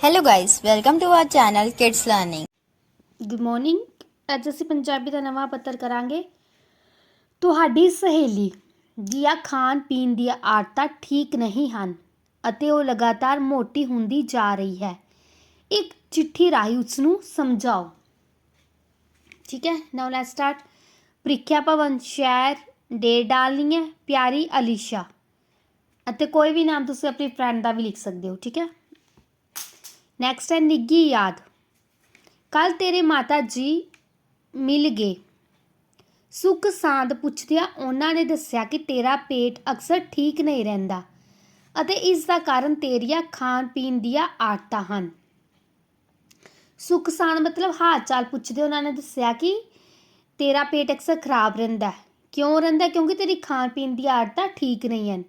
Hello guys, welcome to our channel Kids Learning. Good morning ਅੱਜ ਅਸੀਂ ਪੰਜਾਬੀ ਦਾ ਨਵਾਂ ਪੱਤਰ ਕਰਾਂਗੇ। ਤੁਹਾਡੀ ਸਹੇਲੀ ਦੀਆਂ ਖਾਣ ਪੀਣ ਦੀਆਂ ਆਦਤਾਂ ਠੀਕ ਨਹੀਂ ਹਨ ਅਤੇ ਉਹ ਲਗਾਤਾਰ ਮੋਟੀ ਹੁੰਦੀ ਜਾ ਰਹੀ ਹੈ। ਇੱਕ ਚਿੱਠੀ ਰਾਹੀਂ ਉਸ ਨੂੰ ਸਮਝਾਓ। ਠੀਕ ਹੈ ਨਾਓ ਲੈਟਸ ਸਟਾਰਟ ਪ੍ਰੀਖਿਆ ਭਵਨ ਸ਼ਹਿਰ ਡੇ ਡਾਲਨੀ ਹੈ ਪਿਆਰੀ ਅਲੀਸ਼ਾ। ਅਤੇ ਕੋਈ ਵੀ ਨਾਮ ਤੁਸੀਂ ਆਪਣੀ ਫਰੈਂਡ ਦਾ ਵੀ ਲਿਖ ਸਕਦੇ ਹੋ ਠੀਕ ਹੈ? ਨੈਕਸਟ ਹੈ ਨਿੱਗੀ ਯਾਦ। ਕੱਲ ਤੇਰੇ ਮਾਤਾ ਜੀ ਮਿਲ ਗਏ। ਸੁੱਖ ਸਾਂਦ ਪੁੱਛਦਿਆਂ ਉਹਨਾਂ ਨੇ ਦੱਸਿਆ ਕਿ ਤੇਰਾ ਪੇਟ ਅਕਸਰ ਠੀਕ ਨਹੀਂ ਰਹਿੰਦਾ ਅਤੇ ਇਸ ਦਾ ਕਾਰਨ ਤੇਰੀਆਂ ਖਾਣ ਪੀਣ ਦੀਆਂ ਆਦਤਾਂ ਹਨ। ਸੁੱਖ ਸਾਂਦ ਮਤਲਬ ਹਾਲ ਚਾਲ ਪੁੱਛਦੇ ਉਹਨਾਂ ਨੇ ਦੱਸਿਆ ਕਿ ਤੇਰਾ ਪੇਟ ਅਕਸਰ ਖਰਾਬ ਰਹਿੰਦਾ ਕਿਉਂ ਰਹਿੰਦਾ ਕਿਉਂਕਿ ਤੇਰੀ ਖਾਣ ਪੀਣ ਦੀਆਂ ਆਦਤਾਂ ਠੀਕ ਨਹੀਂ ਹਨ।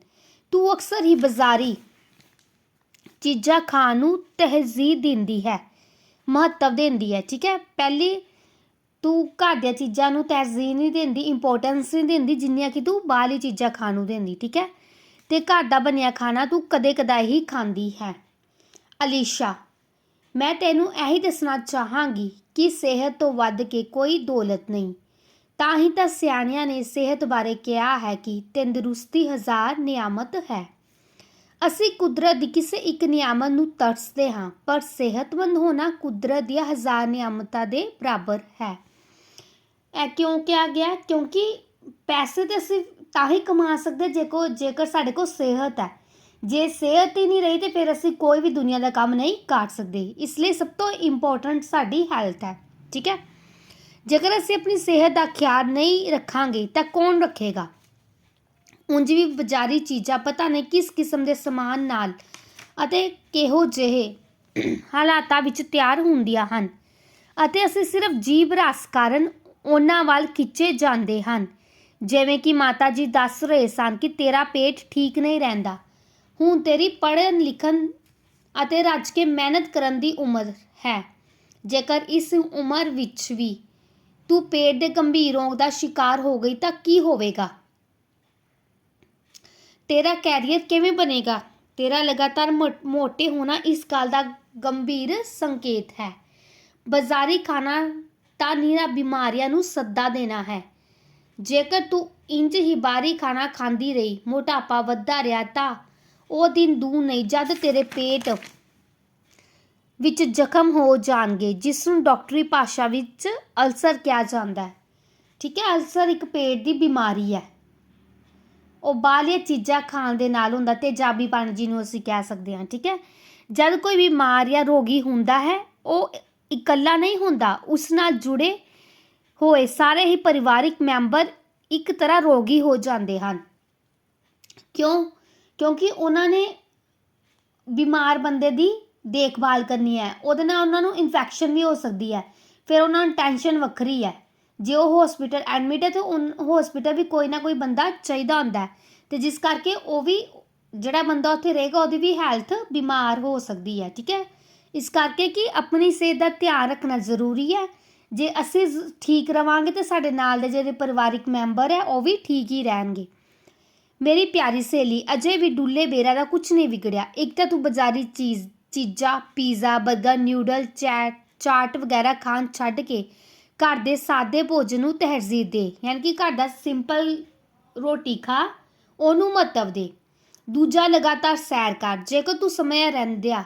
ਤੂੰ ਅਕਸਰ ਹੀ ਬਾਜ਼ਾਰੀ ਚੀਜ਼ਾਂ ਖਾਣ ਨੂੰ ਤਹਿਜੀਹ ਦਿੰਦੀ ਹੈ, ਮਹੱਤਵ ਦਿੰਦੀ ਹੈ, ਠੀਕ ਹੈ? ਪਹਿਲੀ, ਤੂੰ ਘਰ ਦੀਆਂ ਚੀਜ਼ਾਂ ਨੂੰ ਤਹਿਜੀਹ ਨਹੀਂ ਦਿੰਦੀ ਇੰਪੋਰਟੈਂਸ ਨਹੀਂ ਦਿੰਦੀ ਜਿੰਨੀਆਂ ਕਿ ਤੂੰ ਬਾਹਰਲੀ ਚੀਜ਼ਾਂ ਖਾਣ ਨੂੰ ਦਿੰਦੀ, ਠੀਕ ਹੈ? ਤੇ ਘਰ ਦਾ ਬਣਿਆ ਖਾਣਾ ਤੂੰ ਕਦੇ ਕਦਾਈ ਹੀ ਖਾਂਦੀ ਹੈ। ਅਲੀਸ਼ਾ, ਮੈਂ ਤੈਨੂੰ ਇਹੀ ਦੱਸਣਾ ਚਾਹਾਂਗੀ ਕਿ ਸਿਹਤ ਤੋਂ ਵੱਧ ਕੇ ਕੋਈ ਦੌਲਤ ਨਹੀਂ। ਤਾਂ ਹੀ ਤਾਂ ਸਿਆਣਿਆਂ ਨੇ ਸਿਹਤ ਬਾਰੇ ਕਿਹਾ ਹੈ ਕਿ ਤੰਦਰੁਸਤੀ ਹਜ਼ਾਰ ਨਿਆਮਤ ਹੈ। ਅਸੀਂ ਕੁਦਰਤ ਦੀ ਕਿਸੇ ਇੱਕ ਨਿਆਮਤ ਨੂੰ ਤਰਸਦੇ ਹਾਂ, ਪਰ ਸਿਹਤਮੰਦ ਹੋਣਾ ਕੁਦਰਤ ਦੀਆਂ ਹਜ਼ਾਰ ਨਿਆਮਤਾਂ ਦੇ ਬਰਾਬਰ ਹੈ। ਇਹ ਕਿਉਂ ਕਿਹਾ ਗਿਆ? ਕਿਉਂਕਿ ਪੈਸੇ ਤੇ ਅਸੀਂ ਤਾਂ ਹੀ ਕਮਾ ਸਕਦੇ ਜੇ ਕੋ ਜੇਕਰ ਸਾਡੇ ਕੋਲ ਸਿਹਤ ਹੈ। ਜੇ ਸਿਹਤ ਹੀ ਨਹੀਂ ਰਹੀ ਤੇ ਫਿਰ ਅਸੀਂ ਕੋਈ ਵੀ ਦੁਨੀਆ ਦਾ ਕੰਮ ਨਹੀਂ ਕਰ ਸਕਦੇ। ਇਸ ਲਈ ਸਭ ਤੋਂ ਇੰਪੋਰਟੈਂਟ ਸਾਡੀ ਹੈਲਥ ਹੈ, ਠੀਕ ਹੈ? ਜੇਕਰ ਅਸੀਂ ਆਪਣੀ ਸਿਹਤ ਦਾ ਖਿਆਲ ਨਹੀਂ ਰੱਖਾਂਗੇ ਤਾਂ ਕੌਣ ਰੱਖੇਗਾ? ਉਂਝ ਵੀ ਬਾਜ਼ਾਰੀ ਚੀਜ਼ਾਂ, ਪਤਾ ਨਹੀਂ ਕਿਸ ਕਿਸਮ ਦੇ ਸਮਾਨ ਨਾਲ ਅਤੇ ਕਿਹੋ ਜਿਹੇ ਹਾਲਾਤਾਂ ਵਿੱਚ ਤਿਆਰ ਹੁੰਦੀਆਂ ਹਨ। ਅਤੇ ਅਸੀਂ ਸਿਰਫ ਜੀਭ ਰਸ ਕਾਰਨ ਉਹਨਾਂ ਵੱਲ ਖਿੱਚੇ ਜਾਂਦੇ ਹਨ। ਜਿਵੇਂ ਕਿ ਮਾਤਾ ਜੀ ਦੱਸ ਰਹੇ ਸਨ ਕਿ ਤੇਰਾ ਪੇਟ ਠੀਕ ਨਹੀਂ ਰਹਿੰਦਾ। ਹੁਣ ਤੇਰੀ ਪੜ੍ਹਨ ਲਿਖਣ ਅਤੇ ਰੱਜ ਕੇ ਮਿਹਨਤ ਕਰਨ ਦੀ ਉਮਰ ਹੈ। ਜੇਕਰ ਇਸ ਉਮਰ ਵਿੱਚ ਵੀ ਤੂੰ ਪੇਟ ਦੇ ਗੰਭੀਰ ਰੋਗ ਦਾ ਸ਼ਿਕਾਰ ਹੋ ਗਈ ਤਾਂ ਕੀ ਹੋਵੇਗਾ? ਤੇਰਾ ਕੈਰੀਅਰ ਕਿਵੇਂ ਬਣੇਗਾ? ਤੇਰਾ ਲਗਾਤਾਰ ਮੋ- ਮੋਟੇ ਹੋਣਾ ਇਸ ਗੱਲ ਦਾ ਗੰਭੀਰ ਸੰਕੇਤ ਹੈ। ਬਾਜ਼ਾਰੀ ਖਾਣਾ ਤਾਂ ਨਿਰਾ ਬਿਮਾਰੀਆਂ ਨੂੰ ਸੱਦਾ ਦੇਣਾ ਹੈ। ਜੇਕਰ ਤੂੰ ਇੰਜ ਹੀ ਬਾਹਰੀ ਖਾਣਾ ਖਾਂਦੀ ਰਹੀ, ਮੋਟਾਪਾ ਵੱਧਦਾ ਰਿਹਾ ਤਾਂ ਉਹ ਦਿਨ ਦੂਰ ਨਹੀਂ, ਜਦ ਤੇਰੇ ਪੇਟ ਵਿੱਚ ਜ਼ਖਮ ਹੋ ਜਾਣਗੇ ਜਿਸ ਨੂੰ ਡਾਕਟਰੀ ਭਾਸ਼ਾ ਵਿੱਚ ਅਲਸਰ ਕਿਹਾ ਜਾਂਦਾ ਹੈ। ਠੀਕ ਹੈ, ਅਲਸਰ ਇੱਕ ਪੇਟ ਦੀ ਬਿਮਾਰੀ ਹੈ। ਉਹ ਬਾਹਰਲੀਆਂ ਚੀਜ਼ਾਂ ਖਾਣ ਦੇ ਨਾਲ ਹੁੰਦਾ ਤੇਜ਼ਾਬੀਪਣ ਜਿਹਨੂੰ ਅਸੀਂ ਕਹਿ ਸਕਦੇ ਹਾਂ, ਠੀਕ ਹੈ? ਜਦ ਕੋਈ ਬਿਮਾਰ ਜਾਂ ਰੋਗੀ ਹੁੰਦਾ ਹੈ, ਉਹ ਇਕੱਲਾ ਨਹੀਂ ਹੁੰਦਾ, ਉਸ ਨਾਲ ਜੁੜੇ ਹੋਏ ਸਾਰੇ ਹੀ ਪਰਿਵਾਰਿਕ ਮੈਂਬਰ ਇੱਕ ਤਰ੍ਹਾਂ ਰੋਗੀ ਹੋ ਜਾਂਦੇ ਹਨ। ਕਿਉਂ? ਕਿਉਂਕਿ ਉਹਨਾਂ ਨੇ ਬਿਮਾਰ ਬੰਦੇ ਦੀ ਦੇਖਭਾਲ ਕਰਨੀ ਹੈ, ਉਹਦੇ ਨਾਲ ਉਹਨਾਂ ਨੂੰ ਇਨਫੈਕਸ਼ਨ ਵੀ ਹੋ ਸਕਦੀ ਹੈ, ਫਿਰ ਉਹਨਾਂ ਨੂੰ ਟੈਨਸ਼ਨ ਵੱਖਰੀ ਹੈ। ਜੇ ਉਹ ਹਸਪੀਟਲ ਐਡਮਿਟ ਹੈ ਤਾਂ ਉਹ ਹਸਪੀਟਲ ਵੀ ਕੋਈ ਨਾ ਕੋਈ ਬੰਦਾ ਚਾਹੀਦਾ ਹੁੰਦਾ ਹੈ। ਤੇ ਜਿਸ ਕਰਕੇ ਉਹ ਵੀ ਜਿਹੜਾ ਬੰਦਾ ਉੱਥੇ ਰਹੇਗਾ, ਉਹਦੀ ਵੀ ਹੈਲਥ ਬਿਮਾਰ ਹੋ ਸਕਦੀ ਹੈ, ਠੀਕ ਹੈ? ਇਸ ਕਰਕੇ ਕਿ ਆਪਣੀ ਸਿਹਤ ਦਾ ਧਿਆਨ ਰੱਖਣਾ ਜ਼ਰੂਰੀ ਹੈ। ਜੇ ਅਸੀਂ ਠੀਕ ਰਵਾਂਗੇ ਤੇ ਸਾਡੇ ਨਾਲ ਦੇ ਜਿਹੜੇ ਪਰਿਵਾਰਿਕ ਮੈਂਬਰ ਹੈ, ਉਹ ਵੀ ਠੀਕ ਹੀ ਰਹਿਣਗੇ। ਮੇਰੀ ਪਿਆਰੀ ਸਹੇਲੀ, ਅਜੇ ਵੀ ਡੁੱਲੇ ਬੇਰਾ ਦਾ ਕੁਝ ਨਹੀਂ ਵਿਗੜਿਆ। ਇੱਕ ਤਾਂ ਤੂੰ ਬਾਜ਼ਾਰੀ ਚੀਜ਼, ਚੀਜ਼ਾਂ, ਪੀਜ਼ਾ 버ਗਰ ਨਿਊਡਲ ਚੈਟ ਚਾਟ ਵਗੈਰਾ ਖਾਣ ਛੱਡ ਕੇ ਘਰ ਦੇ ਸਾਦੇ ਭੋਜਨ ਨੂੰ ਤਹਿਜੀਬ ਦੇ, ਯਾਨੀ ਕਿ ਘਰ ਦਾ ਸਿੰਪਲ ਰੋਟੀ ਖਾ, ਉਹਨੂੰ ਮਹੱਤਵ ਦੇ। ਦੂਜਾ ਲਗਾਤਾਰ ਸੈਰ ਕਰ, ਜੇਕਰ ਤੂੰ ਸਮੇਂ ਰਹਿੰਦਿਆਂ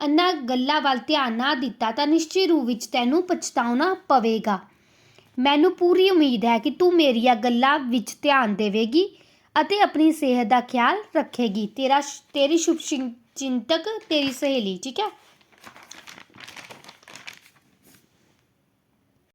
ਅੰਨਾ ਗੱਲਾਂ ਵੱਲ ਧਿਆਨ ਨਾ ਦਿੱਤਾ, ਤਾਂ ਨਿਸ਼ਚਿਤ ਰੂਪ ਵਿੱਚ ਤੈਨੂੰ ਪਛਤਾਉਣਾ ਪਵੇਗਾ। ਮੈਨੂੰ ਪੂਰੀ ਉਮੀਦ ਹੈ ਕਿ ਤੂੰ ਮੇਰੀਆਂ ਗੱਲਾਂ ਵਿੱਚ ਧਿਆਨ ਦੇਵੇਗੀ ਅਤੇ ਆਪਣੀ ਸਿਹਤ ਦਾ ਖਿਆਲ ਰੱਖੇਗੀ। ਤੇਰਾ, ਤੇਰੀ ਸ਼ੁਭ ਚਿੰਤਕ, ਤੇਰੀ ਸਹੇਲੀ, ਠੀਕ ਹੈ?